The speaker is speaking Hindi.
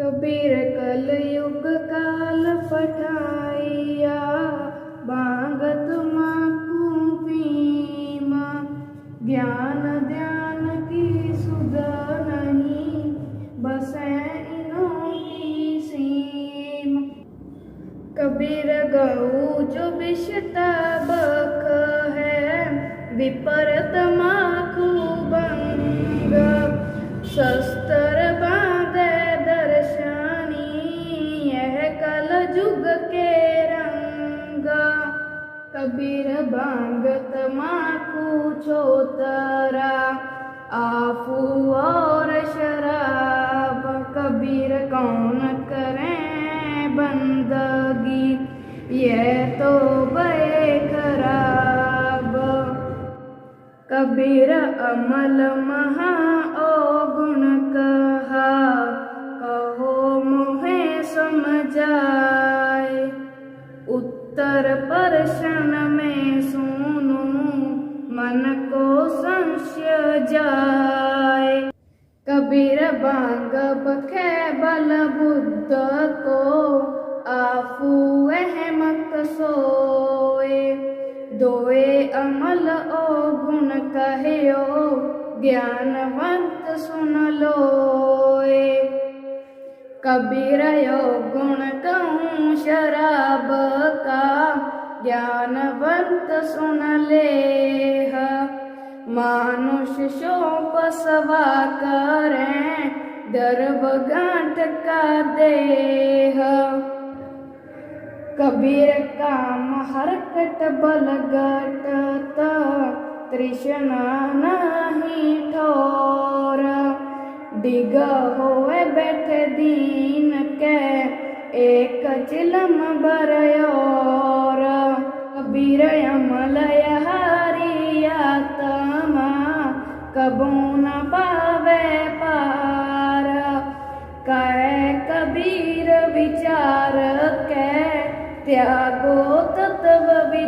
कबीर कल युग काल पठाइया, बांगत माखू पीमा। ज्ञान ध्यान की सुध नहीं, बसै की सीम। कबीर गऊ जो विषता बख है विपर तमाकू भंग शस्त्र जुग के रंग। कबीर बांग तमाकू छोतरा आफू और शराब। कबीर कौन करें बंदगी? यह तो बे खराब कबीर अमल महा उत्तर प्रश्न में सुनू, मन को संशय जाए। कबीर बांग बखे बल बुद्ध को, आफू अहमक सोए। दोए अमल ओ गुण कहयो, ज्ञानवंत सुन लोए। कबीर यो गुण कहूँ, शराब ज्ञानवंत सुन ले मानुष शोक सवा करें दर्भ गांठ का देह कबीर काम हरकट बल गटत तृष्णा नहीं ठोर डिग होए बैठे दीन के एक चिलम बरयोर कबीर अमलय हरियात्मा कबू न पावे पार कह कबीर विचार के त्यागो तत्व विचार